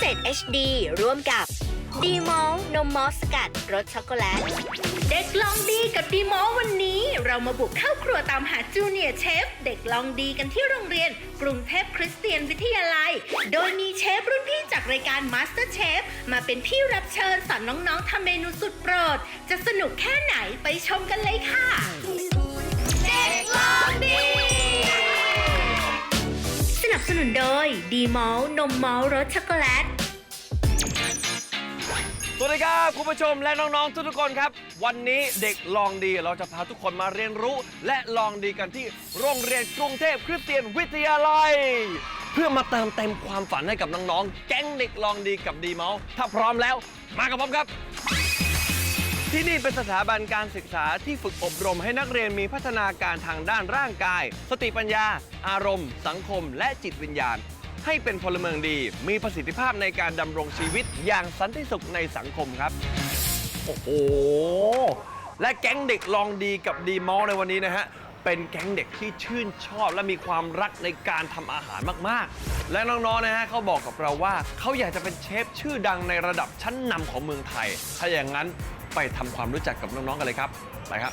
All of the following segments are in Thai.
7 HD ร่วมกับดีมอลนมมอสสกัดรสช็อกโกแลต เด็กลองดีกับดีมอลวันนี้ เรามาบุกเข้าครัวตามหาจูเนียร์เชฟเด็กลองดีกันที่โรงเรียน กรุงเทพคริสเตียนวิทยาลัย โดยมีเชฟรุ่นพี่จากรายการ Master Chef มาเป็นพี่รับเชิญสอนน้องๆทำเมนูสุดโปรด จะสนุกแค่ไหนไปชมกันเลยค่ะ เด็กลองดีสนั บสนุนโดย ดีมอลนมมอลรสช็อกโกแลต สวัสดีครับคุณผู้ชมและน้องๆทุกๆคนครับ วันนี้เด็กลองดีเราจะพาทุกคนมาเรียนรู้ และลองดีกันที่โรงเรียนกรุงเทพคริสเตียนวิทยาลัย เพื่อมาเติมเต็มความฝันให้กับน้องๆแก๊งเด็กลองดีกับดีเมาส์ถ้าพร้อมแล้ว มากับผมครับ ที่นี่เป็นสถาบันการศึกษาที่ฝึกอบรมให้นักเรียนมีพัฒนาการทางด้านร่างกาย สติปัญญา อารมณ์ สังคม และจิตวิญญาณ ให้เป็นพลเมืองดี มีประสิทธิภาพในการดำรงชีวิตอย่างสันติสุขในสังคมครับ โอ้โห และแก๊งเด็กลองดีกับดีมอลในวันนี้นะฮะ เป็นแก๊งเด็กที่ชื่นชอบและมีความรักในการทำอาหารมากๆ และน้องๆนะฮะเขาบอกกับเราว่าเขาอยากจะเป็นเชฟชื่อดังในระดับชั้นนำของเมืองไทย ถ้าอย่างนั้น ไปทำความรู้จักกับน้อง ๆ กันเลยครับ ไปครับ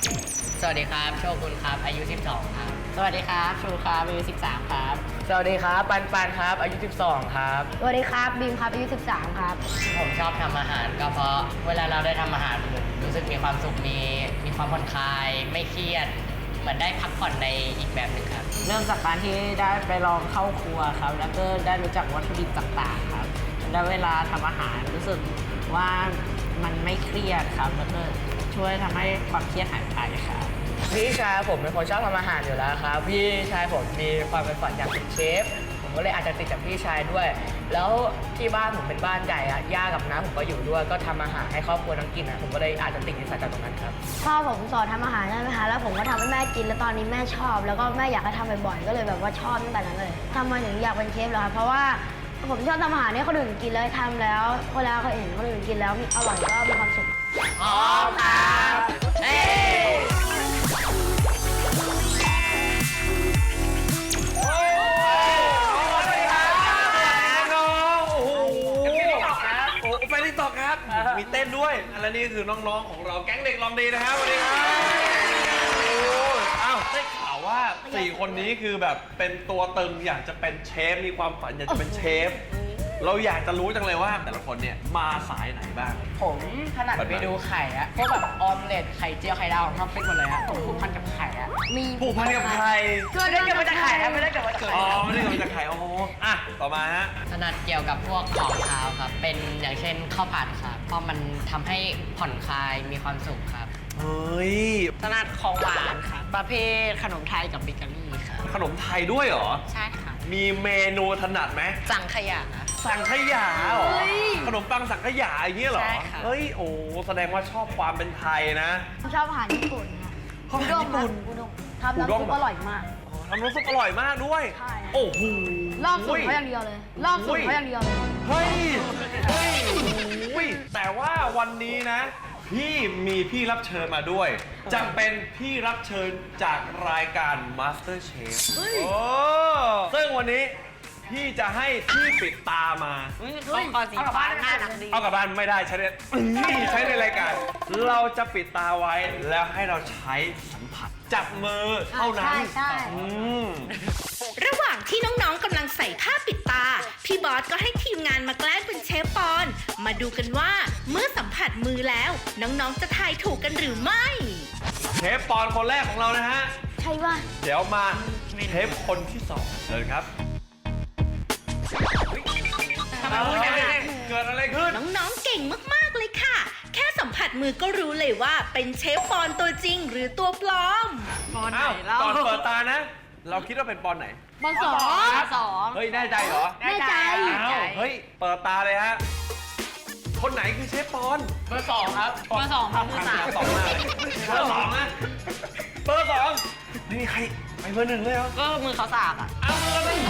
สวัสดีครับโชกุนครับอายุ 12 ครับ สวัสดีครับชูครับอายุ 13 ครับ สวัสดีครับปันปันครับ อายุ 12 ครับ สวัสดีครับบีมครับอายุ 13 ครับ ผมชอบทำอาหารก็เพราะเวลาเราได้ทำอาหารผมรู้สึกมีความสุขมีมีความผ่อนคลาย ไม่เครียด เหมือนได้พักผ่อนในอีกแบบหนึ่งครับ เริ่มจากการที่ได้ไปลองเข้าครัวครับ แล้วก็ได้รู้จักวัตถุดิบต่างๆครับ แล้วเวลาทำอาหารรู้สึกว่า มันไม่เครียดครับแล้วก็ช่วยทำให้ความเครียดหายไปครับ พี่ชายผมเป็นคนชอบทำอาหารอยู่แล้วครับ พี่ชายผมมีความเป็นฝันอยากเป็นเชฟ ผมก็เลยอาจจะติดจากพี่ชายด้วย แล้วที่บ้านผมเป็นบ้านใหญ่อะย่ากับน้าผมก็อยู่ด้วย ก็ทำอาหารให้ครอบครัวทั้งกินอะผมก็เลยอาจจะติดนิสัยจากตรงนั้นครับ พ่อผมสอนทำอาหารใช่ไหมคะ แล้วผมก็ทำให้แม่กิน แล้วตอนนี้แม่ชอบ แล้วก็แม่อยากให้ทำบ่อยๆ ก็เลยแบบว่าชอบตั้งแต่นั้นเลยทำไมถึงอยากเป็นเชฟเหรอคะ เพราะว่า ผมชอบทำอาหารให้คนอื่นกินแล้วทำแล้วเวลาเขาเห็นคนอื่นกินแล้วมีอร่อยก็มีความสุขพร้อมครับเอ้โอ้ยสวัสดีครับน้องโอ้โหโอ้ไปที่ต่อครับมีเต้นด้วย และนี่คือน้องๆของเราแก๊งเด็กลองดีนะครับสวัสดีครับอ้าวได้ วว่าสี่คนนี้คือแบบเป็นตัวตึงอยากจะเป็นเชฟมีความฝันอยากจะเป็นเชฟ เราอยากจะรู้จังเลยว่าแต่ละคนเนี่ยมาสายไหนบ้าง ผมถนัดปันๆเมนูไข่อะพวกแบบออมเล็ตไข่เจียวไข่ดาวผมทำเป็นหมดเลยอะผมผูกพันกับไข่อะมีผูกพันกับใครไม่ได้เกิดมาจากไข่อะไม่ได้เกิดมาจากไข่อ๋อไม่ได้เกิดมาจากใครอ๋ออะต่อมาฮะถนัดเกี่ยวกับพวกของคาวครับ เป็นอย่างเช่นข้าวผัดครับเพราะมันทำให้ผ่อนคลายมีความสุขครับ เฮ้ยถนัดของหวานค่ะ ประเภทขนมไทยกับเบเกอรี่ค่ะ ขนมไทยด้วยเหรอ ใช่ค่ะ มีเมนูถนัดไหม สั่งขยะสังขยาเหรอขนมปังสังขยาอย่างเงี้ยเหรอ ใช่ค่ะ เฮ้ย โอ้แสดงว่าชอบความเป็นไทยนะผมชอบอาหารญี่ปุ่นค่ะชอบอาหารญี่ปุ่นอุด้งทำน้ำซุปอร่อยมาก อ๋อทำน้ำซุปอร่อยมากด้วย ใช่ โอ้โห ลอกสูตรเขาอย่างเดียวเลย ลอกสูตรเขาอย่างเดียวเลย เฮ้ย เฮ้ยโอ้ยแต่ว่าวันนี้นะ พี่มีพี่รับเชิญมาด้วยจะเป็นพี่รับเชิญจากรายการ Master Chef โอ้ซึ่งวันนี้พี่จะให้พี่ปิดตามาต้องคอสีฟ้าหน้าหนักดีเอากลับบ้านไม่ได้ใช้ในนี่ใช้ในรายการ เราจะปิดตาไว้แล้วให้เราใช้สัมผัสจับมือเท่านั้นใช่ใช่ อืม ระหว่างที่น้องๆกำลังใส่ผ้าปิดตา พี่บอสก็ให้ทีมงานมาแกล้งเป็นเชฟปอน มาดูกันว่าเมื่อสัมผัสมือแล้ว น้องๆจะทายถูกกันหรือไม่เทปปอนคนแรกของเรานะฮะ ใช่ว่าเดี๋ยวมาเทปคนที่สองเชิญครับทำไมพูดอางนั้นเกิดอะไรขึ้น น้องๆเก่งมากๆเลยค่ะ แค่สัมผัสมือก็รู้เลยว่าเป็นเชฟปอนตัวจริงหรือตัวปลอม ตอนไหนอ้าวเล่าก่อนเปิดตานะ เราคิดว่าเป็นปอนไหน บอลสองสองเฮ้ย แน่ใจเหรอแน่ใจ อ้าวเฮ้ย เปิดตาเลยฮะ คนไหนคือเชฟปอนเบอร์สองครับเบอร์สองครับเบอร์สาม สองมากเบอร์สองนะเบอร์สองไม่มีใครไปเบอร์หนึ่งเลยเหรอก็มือเขาสากอะเอาเบอร์หนึ่ง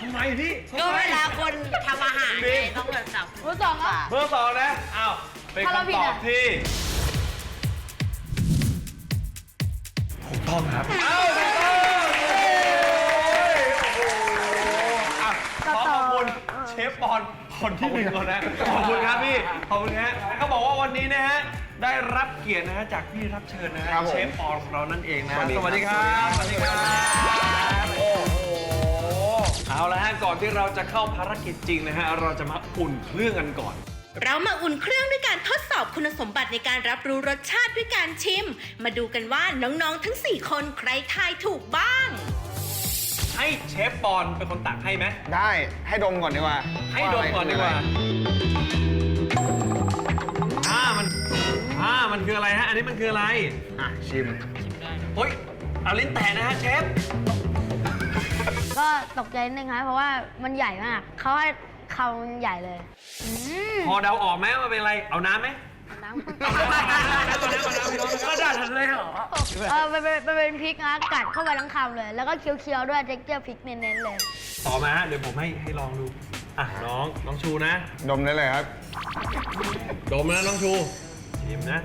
ทำไมพี่ก็เวลาคนทำอาหารจริงต้องแบบจับ บอลสองครับ เบอร์สองนะอ้าวเป็นถ้าเราผิคำดตอบอะ ที่ ต้องครับ เอ้าถูกต้องเย้โอ้โหอะขอขอบคุณเชฟปอนคนที่หนึ่งก่อนนะ ขอบคุณครับพี่ ขอบคุณฮะเขาบอกว่าวันนี้นะฮะ ได้รับเกียรตินะฮะจากพี่รับเชิญนะฮะ ครับผมเชฟปอนของเรานั่นเองนะสวัสดีสวัสดีครับสวัสดีครับ โอ้โห เอาละฮะ ก่อนที่เราจะเข้าภารกิจจริงนะฮะ เราจะมาอุ่นเครื่องกันก่อน เรามาอุ่นเครื่องด้วยการทดสอบ คุณสมบัติในการรับรู้รสชาติด้วยการชิม มาดูกันว่าน้องๆทั้ง 4 คนใครทายถูกบ้าง ให้เชฟปอนเป็นคนตักให้ไหม ได้ให้ดมก่อนดีกว่าให้ดมก่อนดีกว่า อ่ามันอ่ามันคืออะไรฮะ อันนี้มันคืออะไร อะชิม เฮ้ย เอาลิ้นแตะนะฮะเชฟ ก็ตกใจนิดนึงครับเพราะว่ามันใหญ่มาก เขาให้คำมันใหญ่เลย อืม พอเดาออกไหมว่าเป็นอะไร เอาน้ำไหม น้เอาน้ำเอาน้ำเอาน้ำเอาน้ำก็ได้ทันเลยเหรอำเออมันเป็นมันเป็นพริกนะกัดเข้าไปทั้งคำเลย แล้วก็เคี้ยวๆด้วยเท็กเจอร์พริกเน้นๆเลย ต่อมาฮะเดี๋ยวผมให้ให้ลองดู อะน้องน้องชูนะ ดมได้เลยครับ ดมนะน้องชูชิมนะ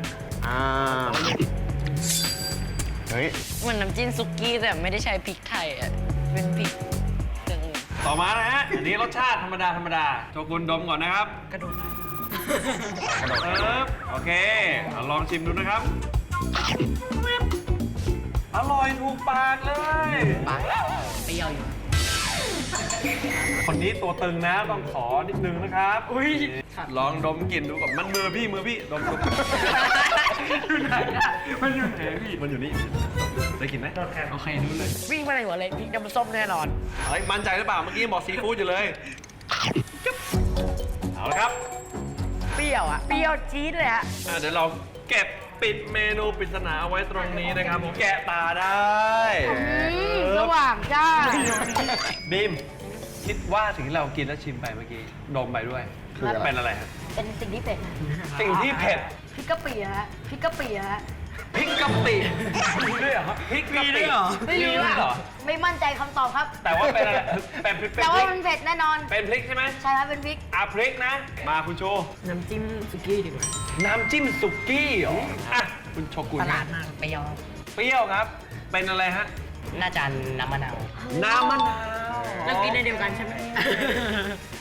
อ่า เฮ้ย เหมือนน้ำจิ้มซุกี้แต่ไม่ได้ใช้พริกไทยอะ เป็นพริกเครื่องอื่นต่อมานะฮะอันนี้รสชาติธรรมดาธรรมดาโชกุนดมก่อนนะครับ กระโดด เออโอเคเอาลองชิมดูนะครับ อร่อยถูกปากเลยปากเปรี้ยวอยู่คนนี้ตัวตึงนะต้องขอนิดนึงนะครับ อุ้ยลองดมกลิ่นดูก่อนมันมือพี่มือพี่ดมดมอยู่ไหนอะมันอยู่ไหนพี่มันอยู่นี่ได้กลิ่นไหมโอเครู้เลย วิ่งมาในหัวเลยพริกน้ำส้มแน่นอนเฮ้ยมั่นใจหรือเปล่าเมื่อกี้บอกซีฟู้ดอยู่เลยจึ๊บเอาละครับเป รี้ยวอะ เปรี้ยวจี๊ดเลยอะอะเดี๋ยวเราเก็บปิดเมนูปริศนาไว้ตรงนี้นะครับผมแกะตาได้อืมสว่างจ้า บีมคิดว่าสิ่งที่เรากินแล้วชิมไปเมื่อกี้ดมไปด้วยคืออะไร เป็นอะไรฮะเป็นสิ่งที่เผ็ดนะสิ่งที่เผ็ดพริกกะปิอะฮะพริกกะปิอะฮะ พริกกะปิมีด้วยเหรอพริกกะปิไม่รู้ด้วยอะเหรอ ไม่มั่นใจคำตอบครับ แต่ว่าเป็นอะไรเป็นพริกเป็นแต่พว่าริกมันเผ็ดแน่นอน เป็นพริกใช่ไหมใช่ครับเป็นพริก อะพริกนะ มาคุณโชน้ำจิ้มซุกี้ดีกว่าน้ำจิ้มสุกี้เหรออะคุณโชกุนตลาดมากเปรี้ยวเปรี้ยวครับ เป็นอะไรฮะ น่าจะน้ำมะนาวน้ำมะนาวเรากินในเดียวกันใช่ไหม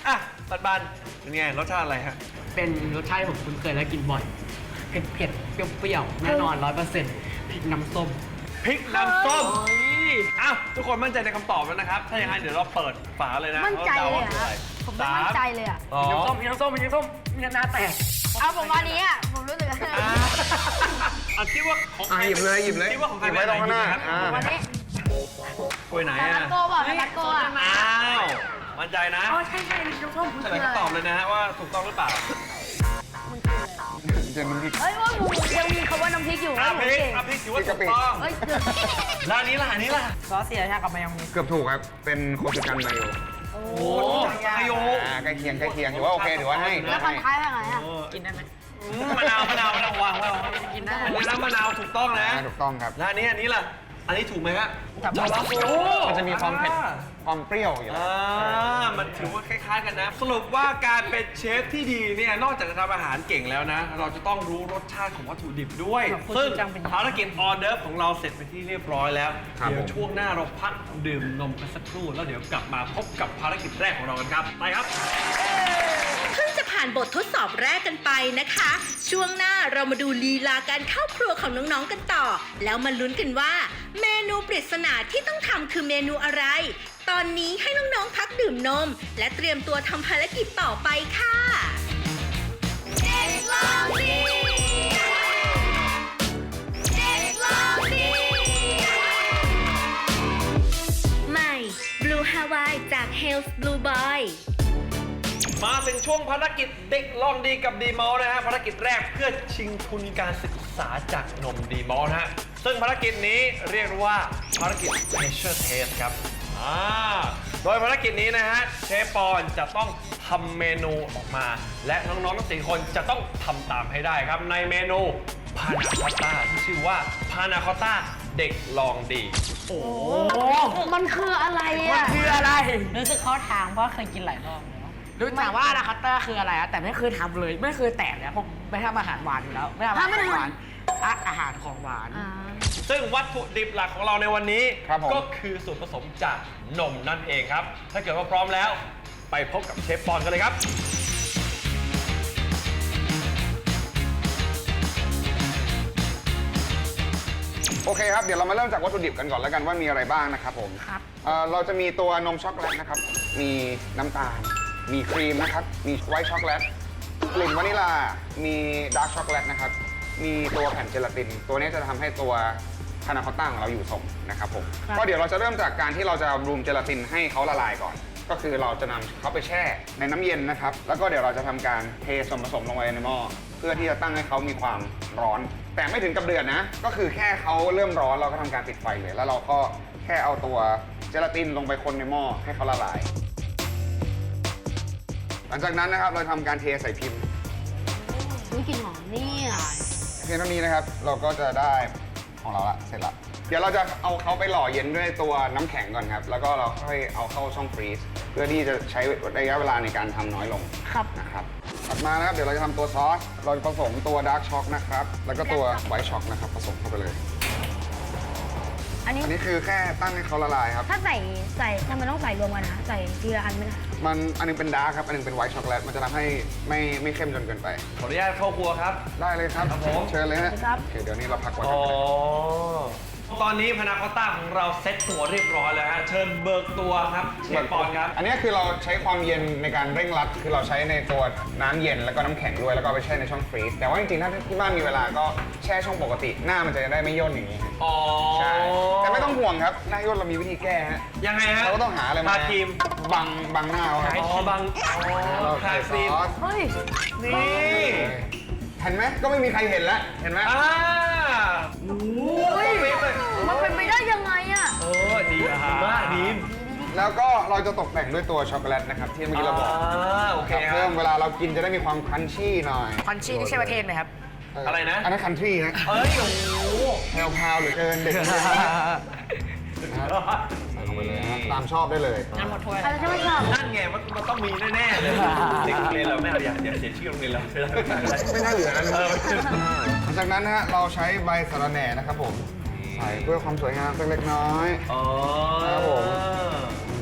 อะปันปันเป็นไงรสชาติอะไรฮะ เป็นรสชาติที่ผมคุ้นเคยและกินบ่อย เผ็ดเผ็ดๆเปรี้ยวๆแน่นอนร้อยเปอร์เซ็นต์พริกน้ำส้ม พริกน้ำส้มอ้าวทุกคนมั่นใจในคำตอบแล้วนะครับ ถ้าอย่างนั้นเดี๋ยวเราเปิดฝาเลยนะมั่นใจเลยว่าอะดาว่าคืออะไรผมไม่มั่นใจเลยอะสามน้ำสส้อมงมีน้ำส้มมีน้ำส้มมีน้ำแตกเอาผมวันนี้อะผมรู้สึกว่าอ่าอะคิดว่าของใครอะหยิบเลยหยิบเลยคิดว่าของใครหยิบไว้ตรงข้างหน้าเป็อ่าไหวันนี้กล้วยไหนทาอะรัตโก้เปล่าทารัตโก้อะอ้าวมั่นใจนะ อ๋อใช่ใช่มีน้ำส้ม เฉลยคำตอบเลยนะฮะว่าถูกต้องหรือเปล่ามันคืออะไร เจนน้ำพริกเฮ้ยว่าผมยังมีคำว่าน้ำพริกอยู่อะนะผมพริกเก่งอะพริกถือว่าพริกถูกะปิกต้องเฮ้ยเกือบแล้วอันนี้ล่ะอันนี้ล่ะซอสเสียชากับมายองเนสเกือบถูกครับ เป็นโคสึกันไมโยโอ้โอ้ไคโยอ่าใกล้เคียงใกล้เคียงถือว่าโอเคถือว่าให้แล้วพันท้ายว่าไงอะกินได้ไหมอืมมะนาวมะนาวมะนาววางไว้วางไว้กินได้อันนี้น้ำมะนาวถูกต้องนะอ่าถูกต้องครับ แล้วอันนี้อันนี้ล่ะ อันนี้ถูกไหมฮะจับจับโอ้มันจะมีความเผ็ดความเปรี้ยวอยู่อ่ามันถือว่าคล้าย ๆ กันนะ สรุปว่าการเป็นเชฟที่ดีเนี่ยนอกจากจะทำอาหารเก่งแล้วนะ เราจะต้องรู้รสชาติของวัตถุดิบด้วยซึ่งภารกิจออเดอร์ของเราเสร็จไปที่เรียบร้อยแล้ว ครับเดี๋ยวผม ช่วงหน้าเราพักดื่มนมกันสักครู่ แล้วเดี๋ยวกลับมาพบกับภารกิจแรกของเรากันครับ ไปครับ เพิ่งจะผ่านบททดสอบแรกกันไปนะคะ ช่วงหน้าเรามาดูลีลาการเข้าครัวของน้องๆกันต่อ แล้วมาลุ้นกันว่า เมนูปริศนาที่ต้องทำคือเมนูอะไร ตอนนี้ให้น้องๆพักดื่มนม และเตรียมตัวทำภารกิจต่อไปค่ะเด็กลองดีเด็กลองดีใหม่ Blue Hawaii จาก Hell's Blue มาถึงช่วงภารกิจเด็กลองดีกับดีมอลนะฮะภารกิจแรกเพื่อชิงทุนการศึกษาจากนมดีมอลนะฮะซึ่งภารกิจนี้เรียกว่าภารกิจ pressure test ครับอ่าโดยภารกิจนี้นะฮะเชฟปอนจะต้องทำเมนูออกมา และน้องๆทั้งสี่คนจะต้องทำตามให้ได้ครับ ในเมนูพานาคอตต้าที่ชื่อว่าพานาคอตต้าเด็กลองดีมันคืออะไรมันอะคืออะไร รู้สึกเข้าทางเพราะเคยกินหลายรอบแล้ว รู้แต่ว่านาคัตเตอร์คืออะไรอะแต่ไม่เคยทำเลย ไม่เคยแตะเลยอะผมไม่ทำอาหารหวานอยู่แล้ว ไม่ทำอาหารของหวานอะอาหารของหวาน อ่าซึ่งวัตถุดิบหลักของเราในวันนี้ ครับผม ก็คือส่วนผสมจากนมนั่นเองครับ ถ้าเกิดว่าพร้อมแล้ว ไปพบกับเชฟปอนกันเลยครับ โอเคครับ เดี๋ยวเรามาเริ่มจากวัตถุดิบกันก่อนแล้วกันว่ามีอะไรบ้างนะครับผมครับ เอ่อเราจะมีตัวนมช็อกโกแลตนะครับ มีน้ำตาล มีครีมนะครับ มีไวท์ช็อกโกแลตกลิ่นวานิลา มีดาร์กช็อกโกแลตนะครับ มีตัวแผ่นเจลาติน ตัวนี้จะทำให้ตัวพานาคอตต้าของเราอยู่ทรงนะครับผมครับก็เดี๋ยวเราจะเริ่มจากการที่เราจะรูมเจลาตินให้เขาละลายก่อน ก็คือเราจะนำเขาไปแช่ในน้ำเย็นนะครับ แล้วก็เดี๋ยวเราจะทำการเทส่วนผสมลงไปในหม้อเพื่อที่จะตั้งให้เขามีความร้อน แต่ไม่ถึงกับเดือดนะ ก็คือแค่เขาเริ่มร้อนเราก็ทำการปิดไฟเลย แล้วเราก็แค่เอาตัวเจลาตินลงไปคนในหม้อให้เขาละลาย หลังจากนั้นนะครับเราทำการเทใส่พิมพ์นี่กลิ่นหอมเนี่ยเพียงเท่านี้นะครับ เราก็จะได้ของเราละเสร็จละเดี๋ยวเราจะเอาเขาไปหล่อเย็นด้วยตัวน้ำแข็งก่อนครับ แล้วก็เราค่อยเอาเข้าช่องฟรีซเพื่อที่จะใช้ระยะเวลาในการทำน้อยลงครับ นะครับถัดมานะครับเดี๋ยวเราจะทำตัวซอสเราจะผสมตัวดาร์กช็อกนะครับแล้วก็ตัวไวท์ช็อกนะครับผสมเข้าไปเลย อันนี้อันนี้คือแค่ตั้งให้เขาละลายครับ ถ้าใส่ใส่ทำไมต้องใส่รวมกันนะใส่ทีละอันไม่ได้มันอันหนึงเป็นดาร์กครับ อันหนึงเป็นไวท์ช็อกโกแลต มันจะทำให้ไม่ไม่เข้มจนเกินไป ขออนุญาตเข้าครัวครับ ได้เลยครับ ครับผม เชิญเลยฮะครับ โอเคเดี๋ยวนี้เราพักไว้อ๋ก่ออน ตอนนี้พานาคอตต้าของเราเซ็ตตัวเรียบร้อยแล้วฮะ เชิญเบิกตัวครับเชฟปอนครับ อันนี้คือเราใช้ความเย็นในการเร่งรัด คือเราใช้ในตัวน้ำเย็นแล้วก็น้ำแข็งด้วย แล้วก็เอาไปแช่ในช่องฟรีซ แต่ว่าจริงๆ ถ้าที่บ้านมีเวลาก็แช่ช่องปกติ หน้ามันจะได้ไม่ย่นอย่างนี้ฮะอ๋อใช่ แต่ไม่ต้องห่วงครับ หน้าย่นเรามีวิธีแก้ฮะ ยังไงฮะเราก็ต้องหาอะไรมาทาครีม บังบังหน้าเขาครับอ๋อบางอ๋อเราทาใส่คซรีมอสเฮ้ย นี่ เห็นไหมก็ไม่มีใครเห็นแล้ว เห็นไหมอ่า โอ้ยมันเป็นไปได้ยังไงอะเออดีมากดีมแล้วก็เราจะตกแต่งด้วยตัวช็อกโกแลตนะครับที่เมื่อกี้เราบอกอ่าโอเคครับครัเพิ่บมเวลาเรากินจะได้มีความครันชี่หน่อย คอนชีนี่ใช่ประเทศไหมครับ เอะไรนะ อันนั้นคันทรีนะเอ้ยโอ้โหแพรวๆเหลือเกินเด็กใส่ลงไปเลยนะตามชอบได้เลยน้ำหมดถ้วยอะไรจะไม่ชอบนั่นไงมันมันต้องมีแน่ๆเลยเด็กโรงเรียนเราไม่เอาอย่าอย่าเสียชื่อโรงเรียนเราไม่ได้ไม่น่าเหลือนะเออหลังจากนั้นนะฮะเราใช้ใบสะระแหน่นะครับผมใส่เพื่อความสวยงามสักเล็กน้อย อ๋อครับผม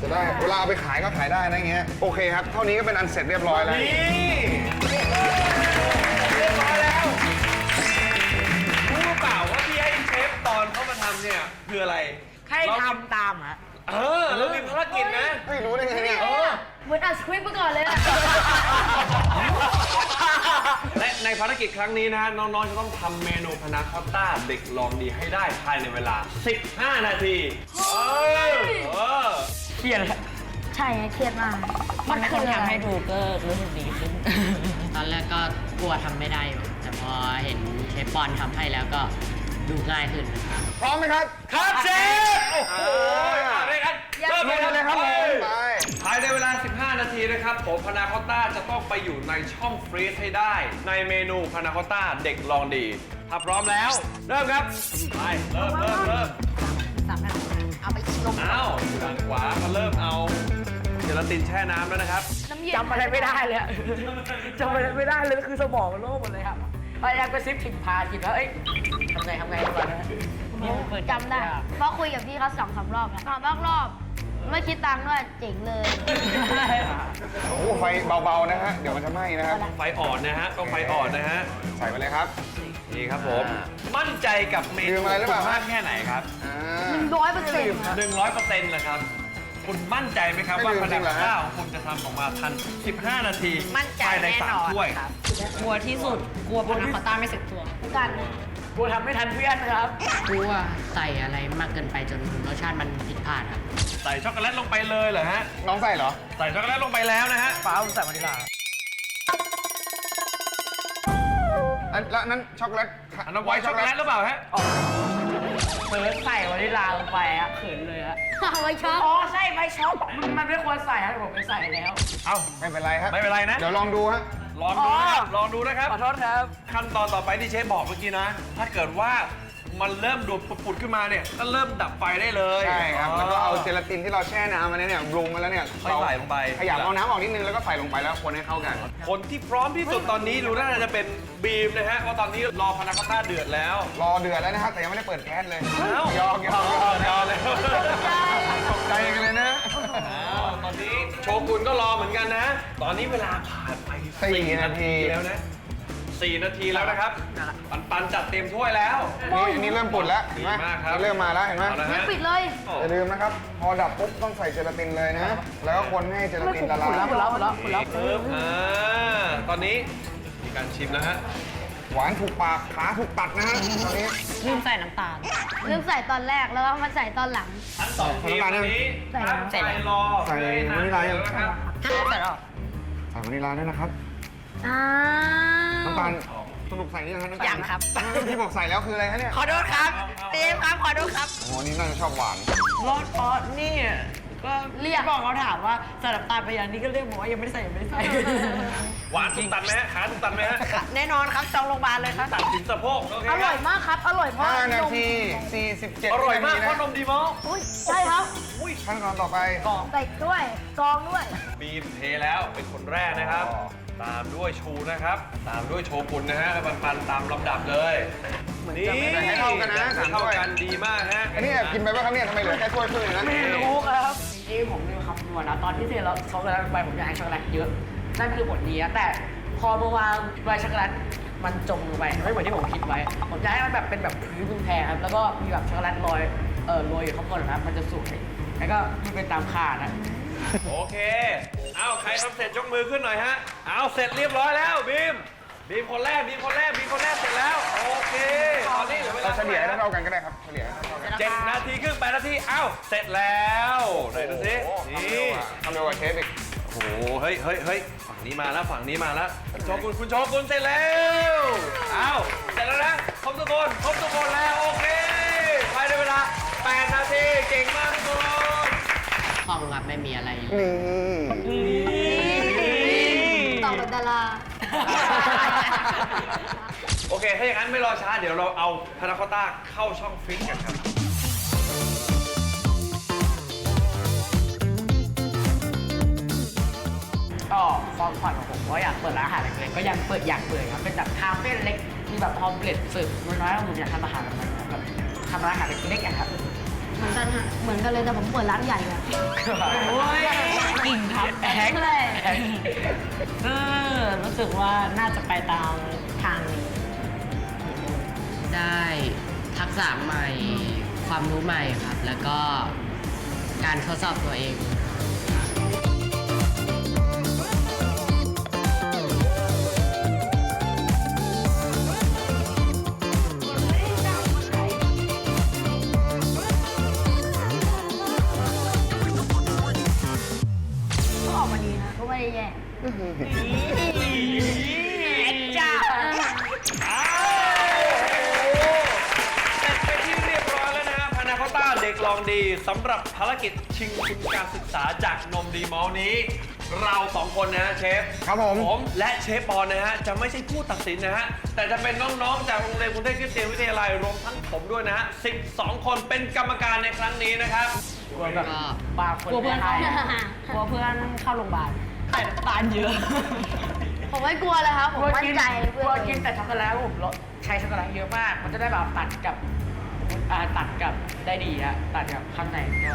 จะได้เวลาเอาไปขายก็ขายได้นะอย่างเงี้ยโอเคครับเท่านี้ก็เป็นอันเสร็จเรียบร้อยแล้ว นี่เรียบร้อยแล้วรู้หรือเปล่าว่าที่ให้เชฟตอนเขามาทำเนี่ยคืออะไร ให้ทำตามฮะ เออเรามีภารกิจนะ ไม่รู้ได้ไงเนี่ยเออเหมือนอ่านสคริปต์มาก่อนเลยอะและในภารกิจครั้งนี้นะน้องๆจะต้องทำเมนูพานาคอตต้าเด็กลองดีให้ได้ภายในเวลา 15 นาทีเออเออเครียดครับใช่ไงเครียดมากมันคือทำให้ดูก็รู้สึกดีขึ้น ตอนแรกก็กลัวทำไม่ได้อยู่แต่พอเห็นเชฟปอนทำให้แล้วก็ดูง่ายขึ้นนะครับพร้อมไหมครับ ครับเชฟโอ้โห เอาเลยครับเริ่มลงมาเลยครับผมไป ภายในเวลา 15 นาทีนะครับ ผมพานาคอตต้าจะต้องไปอยู่ในช่องฟรีซให้ได้ ในเมนูพานาคอตต้าเด็กลองดี ถ้าพร้อมแล้ว เริ่มครับ ไป เริ่มเริ่มเริ่มสามนาทีเอาไปลงเอาด้านขวาก็เริ่มเอาเจลาตินแช่น้ำแล้วนะครับ น้ำเย็นจำอะไรไม่ได้เลยอะ จำอะไรไม่ได้เลยคือสมองมันโล่งหมดเลยครับพยายามกระซิบผิดพาผิดแล้วเอ้ยทำไงทำไงดีกว่านะนี่เปิดจำได้ เพราะคุยกับพี่เขาสองสามรอบแล้วสองรอบรอบ ไม่คิดตังค์ด้วยเจ๋งเลย โอ้โหไฟเบาๆนะฮะ เดี๋ยวมันจะไหม้นะครับไฟอ่อนนะฮะต้องไฟอ่อนนะฮะใส่ไปเลยครับ นี่ครับผม มั่นใจกับเมนูดื่มอะไรหรือเปล่ามากแค่ไหนครับอ่า ร้อยเปอร์เซ็นต์หนึ่งร้อยเปอร์เซ็นต์เลยครับ คุณมั่นใจไหมครับ ไม่ว่าลืมพนัจริกงเหรอฮะ ข้าวคุณจะทำออกมาทัน 15 นาทีมั่นใจภายในแน่สานมอนถ้วย ครับ กลัวที่สุด กลัวพานาคอตต้าไม่เสร็จตัว กัน กลัวทำไม่ทันเพื่อนครับ กลัวใส่อะไรมากเกินไปจนรสชาติมันผิดพลาดครับ ใส่ช็อกโกแลตลงไปเลยเหรอฮะ น้องใส่เหรอ ใส่ช็อกโกแลตลงไปแล้วนะฮะฟ้าผมใส่วานิลาอันแล้วอันนั้นช็อกโกแลตอันนั้นไวท์ช็อกโกแลตหรือเปล่าฮะเปิดใส่วานิลาลงไปอะเขินเลยอะเอาไว้ช็อปอ๋อใช่ไม่ช็อปมันมันไม่ควรใส่ฮะแต่ผมไปใส่แล้ว เอ้าไม่เป็นไรครับ ไม่เป็นไรนะ เดี๋ยวลองดูฮะ ลองดูนะครับ ลองดูนะครับ ขอโทษครับ ขั้นตอนต่อไปที่เชฟบอกเมื่อกี้นะ ถ้าเกิดว่ามันเริ่มดูดปุดๆขึ้นมาเนี่ย ก็เริ่มดับไฟได้เลยใช่ครับ แล้วก็เอาเจลาตินที่เราแช่น้ำมาเนี่ยบลูมมาแล้วเนี่ยค่อยใส่ลงไปขยับเอาน้ำออกนิดนึงแล้วก็ใส่ลงไปแล้วคนให้เข้ากัน คนที่พร้อมที่สุดตอนนี้ดูน่าจะเป็นบีมนะฮะเพราะตอนนี้รอพานาคอตต้าเดือดแล้ว รอเดือดแล้วนะครับแต่ยังไม่ได้เปิดแก๊สเลยเอ้ายอกยอกยอกยอเลยตกใจกันเลยนะ อ้าวตอนนี้โชกุนก็รอเหมือนกันนะ ตอนนี้เวลาผ่านไปสี่นาที แล้วนะสี่นาทีแล้วนะครับ ปันปันจัดเต็มถ้วยแล้ว นี่อันนี้เริ่มปุ่นแล้วเห็นไหมดีมากครับ เริ่มมาแล้วเห็นไหมเอาละยังฮะปิดเลยอย่าลืมนะครับ พอดับปุ๊บต้องใส่เจลาตินเลยนะ แล้วก็คนให้เจลาตินละลาย หมดแล้วหมดแล้วหมดแล้วปึ๊บอ่าตอนนี้มีการชิมนะฮะ หวานถูกปากขาถูกตัดนะฮะตอนนี้ ลืมใส่น้ำตาล ลืมใส่ตอนแรกแล้วก็มาใส่ตอนหลัง ทั้งสองทีมวันนี้ใส่ตั้งน้ำใจรอใส่เพื่อให้วานิลลายัง นะครับใส่แล้วใส่วานิลลาด้วยนะครับอ้าว น้ำตาลสนุกใส่นี่นะครับน้ำตาลยังครับที่บอกใส่แล้วคืออะไรฮะเนี่ยขอโทษครับเต็มครับ ขอโทษครับ โอ้โหนี่น่าจะชอบหวานรถเพราะนี่ ก็เรียก บอกเขาถามว่าใส่น้ำตาลไปยังนี่ก็เรียกบอกว่ายังไม่ได้ใส่ยังไม่ได้ใส่ หวานถูกตัดไหมฮะขาถูกตัดไหมฮะแน่นอนครับจองโรงพยาบาลเลยครับ ตัดถึงสะโพกโอเคอร่อยมากครับ อร่อยมาก5นาทีนม47อร่อยมากวิเพนาราะนทีมนะดีมอล อุ้ยใช่ครับ ขั้นตอนต่อไปใส่ด้วยซองด้วย บีมเทแล้วเป็นคนแรกนะครับอ๋อตามด้วยชูนะครับ ตามด้วยโชกุนนะฮะปันปันตามลำดับเลยนี่ให้เท่ากันนะสามเท่าถ้วยกันดีมากฮะอันนี้แอบกินไปป่ะครับเนี่ยทำไมเหลือแค่ถ้วยครึ่งเองนะไม่รู้ครับจริงๆผมมีคำนวณนะตอนที่เทแล้วช็อกโกแลตลงไปผมอยากให้ช็อกโกแลตเยอะ นั่นคือผลดีนะแต่พอมาวางใบช็อกโกแลตมันจมลงไปไม่เหมือนที่ผมคิดไว้ ผมอยากให้มันแบบเป็นแบบพื้นเป็นแพรครับแล้วก็มีแบบช็อกโกแลตโรยเออโรยอยู่ข้างบนนะครับมันจะสวย แล้วก็มันเป็นตามคาดนะโอเค เอาใครทำเสร็จยกมือขึ้นหน่อยฮะ เอาเสร็จเรียบร้อยแล้วบีม บีมคนแรกบีมคนแรกบีมคนแรกเสร็จแล้ว โอเค ตอนนี้เหลือเวลาเราเฉลี่ยให้เท่ากันก็ได้ครับ เฉลี่ยให้เท่ากันเจ็ดนาทีครึ่งแปดนาที เอ้า เสร็จแล้วไหนดูสิโอ้โหนี่ทำเร็วกว่าเชฟอีกโอ้โห เฮ้ยเฮ้ยเฮ้ยฝั่งนี้มาแล้ว ฝั่งนี้มาแล้วโชกุนคุณโชกุนเสร็จแล้ว เอาเสร็จแล้วนะ ครบทุกคน ครบทุกคนแล้ว โอเคภายในเวลา 8 นาที เก่งมากทุกคน ห้องครับไม่มีอะไรอยู่นี่ต่อเป็นดารา โอเค ถ้าอย่างนั้นไม่รอช้า เดี๋ยวเราเอาพานาคอตต้าเข้าช่องฟรีซกันครับ ก็ความฝันของผมว่าอยากเปิดร้านอาหารเล็กๆก็ยังเปิดอยากเปิดครับเป็นแบบคาเฟ่เล็กมีแบบพอมเปลตฝึกน้อยๆผมอยากทำอาหารแบบนั้นแบบทำร้านอาหารเล็กๆอะครับ เหมือนกันฮะเหมือนกันเลยแต่ผมเปิดร้านใหญ่อะโอ้ยกิ่งครับแฮกเลยเออรู้สึกว่าน่าจะไปตามทางนี้ได้ทักษะใหม่ ความรู้ใหม่ครับ แล้วก็การทดสอบตัวเอง แย่จ้าอ้าวเสร็จไปที่เรียบร้อยแล้วนะฮะพานาคอตต้าเด็กลองดีสำหรับภารกิจชิงทุนการศึกษาจากนมดีมอลนี้ เราสองคนนะฮะเชฟครับผม ผมและเชฟปอนนะฮะ จะไม่ใช่ผู้ตัดสินนะฮะ แต่จะเป็นน้องๆ จากโรงเรียนกรุงเทพคริสเตียนวิทยาลัยรวมทั้งผมด้วยนะฮะ 12 คนเป็นกรรมการในครั้งนี้นะครับ กลัวแบบก็บางคนกลัวเพื่อนไม่ให้กลัวเพื่อนเข้าโรงพยาบาล แต่น้ำตาลเยอะผมไม่กลัวเลยครับผมมั่นใจกลัวกินแต่ช็อกโกแลตผมลดใช้ช็อกโกแลตเยอะมาก มันจะได้แบบตัดกับอ่าตัดกับได้ดีฮะตัดกับข้างในก็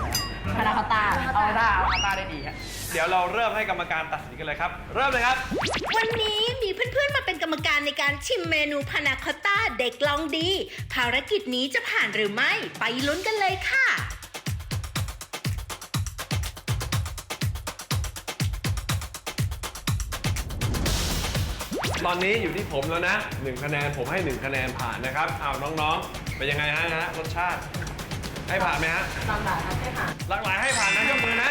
พานาคอตต้าเอาต้าเอาคาต้าได้ดีฮะเดี๋ยวเราเริ่มให้กรรมการตัดสินกันเลยครับ เริ่มเลยครับ วันนี้มีเพื่อนๆมาเป็นกรรมการในการชิมเมนูพานาคอตต้าเด็กลองดี ภารกิจนี้จะผ่านหรือไม่ ไปลุ้นกันเลยค่ะ ตอนนี้อยู่ที่ผมแล้วนะ1คะแนนผมให้ 1 คะแนนผ่านนะครับเอาน้องๆ เป็นยังไงฮะฮะรสชาติ ให้ผ่านไหมฮะตามหลักครับให้ผ่านหลากหลายให้ผ่านนะยกมือนะ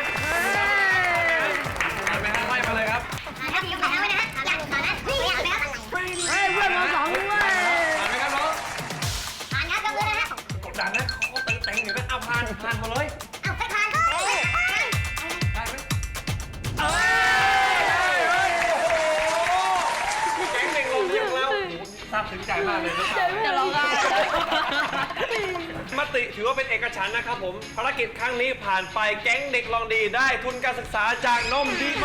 ผ่านไหมฮะไล่มาเลยครับเฮ้ยเพื่อนเราสองด้วยผ่านไหมครับน้องกดดันนะเขาก็เต็งๆอยู่นะเอาผ่านผ่านหมดเลย บซึ้งใจมากเลยนะจะร้องไห้มติถือว่าเป็นเอกฉันท์นะครับผมภารกิจครั้งนี้ผ่านไปแก๊งเด็กลองดีได้ทุนการศึกษาจากนมดีโม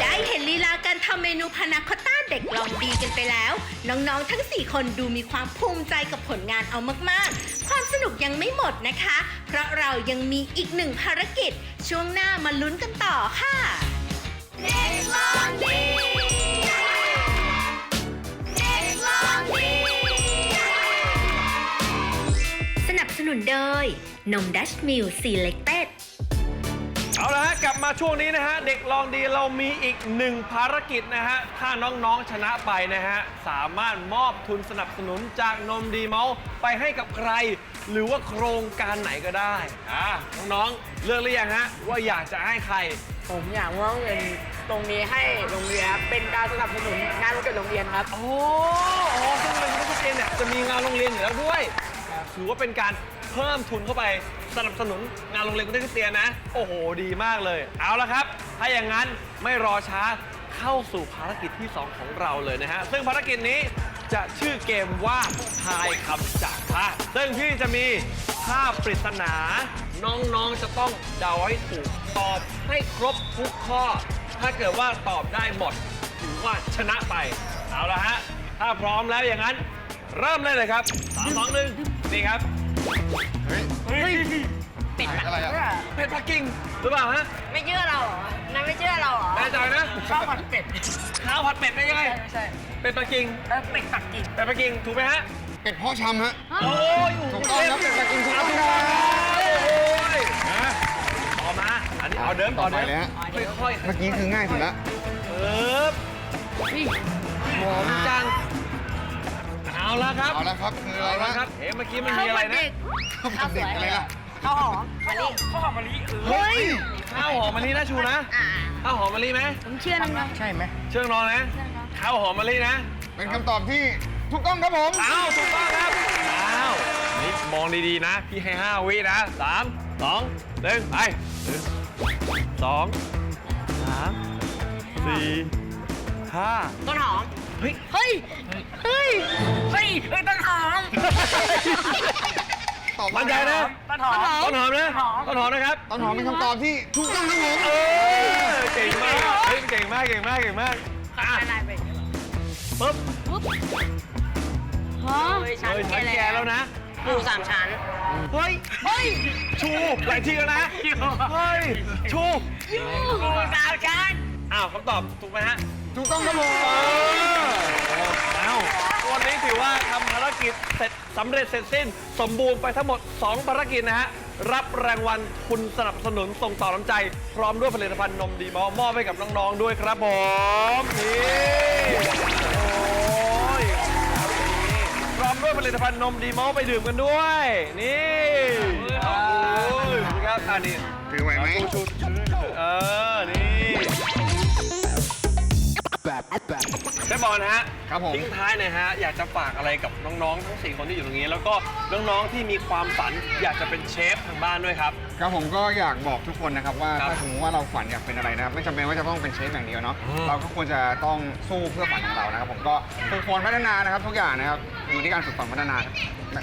ได้เห็นลีลาการทำเมนูพานาคอตต้าเด็กลองดีกันไปแล้ว น้องๆ ทั้ง 4 คนดูมีความภูมิใจกับผลงานเอามากๆ ความสนุกยังไม่หมดนะคะ เพราะเรายังมีอีกหนึ่งภารกิจ ช่วงหน้ามาลุ้นกันต่อค่ะ เด็กลองดี นับสนุนโดย นมดัชมิลซีเล็กเต็ดเอาละฮะกลับมาช่วงนี้นะฮะ เด็กลองดีเรามีอีกหนึ่งภารกิจนะฮะ ถ้าน้องๆชนะไปนะฮะ สามารถมอบทุนสนับสนุนจากนมดีเมาส์ไปให้กับใคร หรือว่าโครงการไหนก็ได้อ่าน้องๆเลือกหรือยังฮะ ว่าอยากจะให้ใคร ผมอยากมอบเงินตรงนี้ให้โรงเรียนครับเป็นการสนับสนุนงานวันเกิดโรงเรียนครับ โอ้โหอ๋อซึ่งเป็นทุกเรียนเนี่ยจะมีงานโรงเรียนอยู่แล้วด้วย ถือว่าเป็นการเพิ่มทุนเข้าไปสนับสนุนงานโรงเรียนกรุงเทพคริสเตียนนะ โอ้โห ดีมากเลย เอาละครับ ถ้าอย่างนั้นไม่รอช้าเข้าสู่ภารกิจที่ 2 ของเราเลยนะฮะ ซึ่งภารกิจนี้จะชื่อเกมว่าทายคำจากภาพซึ่งพี่จะมีภาพปริศนา น้องๆจะต้องเดาให้ถูกตอบให้ครบทุกข้อ ถ้าเกิดว่าตอบได้หมดถือว่าชนะไป เอาละฮะ ถ้าพร้อมแล้วอย่างนั้น เริ่มเลยเลยครับสามสองหนึ่งนี่ครับ เฮ้ยเฮ้ยเป็ดอะไรอะเป็ดปักกิ่งหรือเปล่าฮะไม่เชื่อเราเหรอนั่นไม่เชื่อเราเหรอแน่ใจนะชอบผัดเป็ดข้าวผัดเป็ดได้ยังไงไม่ใช่เป็ดปักกิ่งเออเป็ดปักกิ่งเป็ดปักกิ่งถูกไหมฮะเป็ดพ่อชำฮะโอ้ยถูกต้องครับเป็ดปักกิ่งถูกต้องครับโอ้ยนะต่อมาอันนี้เอาเดิมต่อต่อไปเดิมเลยฮะค่อยๆเมื่อกี้คือง่ายสุดละเออหอมจัง เอาละครับเอาละครับคืออะไรเอาละนะครับเอ๊ะเมื่อกี้มันมีอะไรนะข้าวผัดเด็กอะไรล่ะข้าวหอมมะลิข้าวหอมมะลิเฮ้ยข้าวหอมมะลินะชูนะข้าวหอมมะลิไหมผมเชื่อน้องใช่ไหมเชื่องน้องนะข้าวหอมมะลินะเป็นคำตอบที่ถูกต้องครับผมอ้าวถูกต้องครับอ้าวนี่มองดีๆนะพี่ให้5วินะสามสองหนึ่งไปหนึ่งสองสามสี่ห้าต้นหอม เฮ้ย เฮ้ย เฮ้ย เฮ้ยเฮ้ยต้นหอม ตอบมั่นใจนะต้นหอม ต้นหอมนะต้นหอมต้นหอมนะครับต้นหอมเป็นคำตอบที่ถูกต้องครับผมเออเก่งมากเฮ้ยเก่งมาก เก่งมาก เก่งมากอะอะไรไปปุ๊บฮะเฮ้ยชั้นเฮ้ยฉันแก่แก่แล้แล้ววนะ หมูสามชั้น เฮ้ย เฮ้ย ชูหลายทีแล้วนะ เฮ้ย ชู หมูสามชั้น อ้าวคำตอบถูกไหมฮะ ถูกต้องครับผมเออเอาวันนี้ถือว่าทำภารกิจเสร็จสำเร็จเสร็จสิ้น สมบูรณ์ไปทั้งหมด 2 ภารกิจนะฮะ รับรางวัลทุนสนับสนุนส่งต่อน้ำใจ พร้อมด้วยผลิตภัณฑ์นมดีมอลมอบให้กับน้อง ๆ ด้วยครับผมนี่โอ้ยพร้อมด้วยผลิตภัณฑ์นมดีมอลไปดื่มกันด้วย นี่โอ้ยครับอันนี้ถือไหวไหมชูชูเออ นี่ แม่บอลนะฮะครับผม ทิ้งท้ายหนะฮะ อยากจะฝากอะไรกับน้องๆ ทั้ง 4 คนที่อยู่ตรงนี้ แล้วก็น้องๆ ที่มีความฝันอยากจะเป็นเชฟทางบ้านด้วยครับ ครับผมก็อยากบอกทุกคนนะครับว่าครับถ้าสมมติว่าเราฝันอยากเป็นอะไรนะครับไม่จำเป็นว่าจะต้องเป็นเชฟอย่างเดียวเนาะอืม เราก็ควรจะต้องสู้เพื่อฝันของเรานะครับผมก็ฝึกฝนพัฒนานะครับทุกอย่างนะครับอยู่ที่การฝึกฝนพัฒนา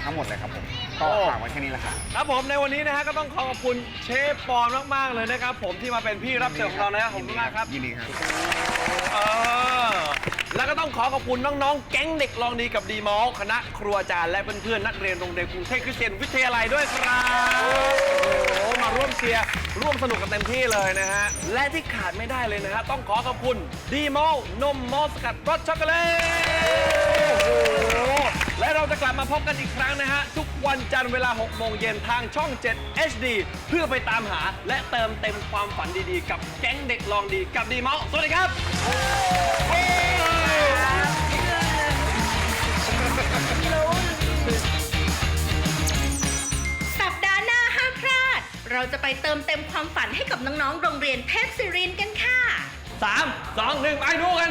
ทั้งหมดเลยครับผม ก็ฝากไว้แค่นี้แหละครับครับผมในวันนี้นะฮะก็ต้องขอขอบคุณเชฟปอนมากๆเลยนะครับ ผมที่มาเป็นพี่รับเชิญของเรานะครับขอบคุณมากครับยินดีครับเออแล้วก็ต้องขอขอบคุณน้องๆ แก๊งเด็กลองดีกับดีมอลคณะครัวอาจารย์และเพื่อนๆนักเรียนโรงเรียนกรุงเทพคริสเตียนวิทยาลัยด้วยครับโอ้โหมาร่วมเชียร์ร่วมสนุกกันเต็มที่เลยนะฮะและที่ขาดไม่ได้เลยนะฮะต้องขอขอบคุณดีมอลนมมอลสกัดรสช็อกโกแลตโอ้โห และเราจะกลับมาพบกันอีกครั้งนะฮะ ทุกวันจันทร์เวลา 6 โมงเย็นทางช่อง 7 HD เพื่อไปตามหาและเติมเต็มความฝันดีๆ กับแก๊งเด็กลองดีกับดีมอลสวัสดีครับ สัปดาห์หน้าห้ามพลาด เราจะไปเติมเต็มความฝันให้กับน้องๆ โรงเรียนเทพศิรินทร์กันค่ะสามสองหนึ่งไปดูกัน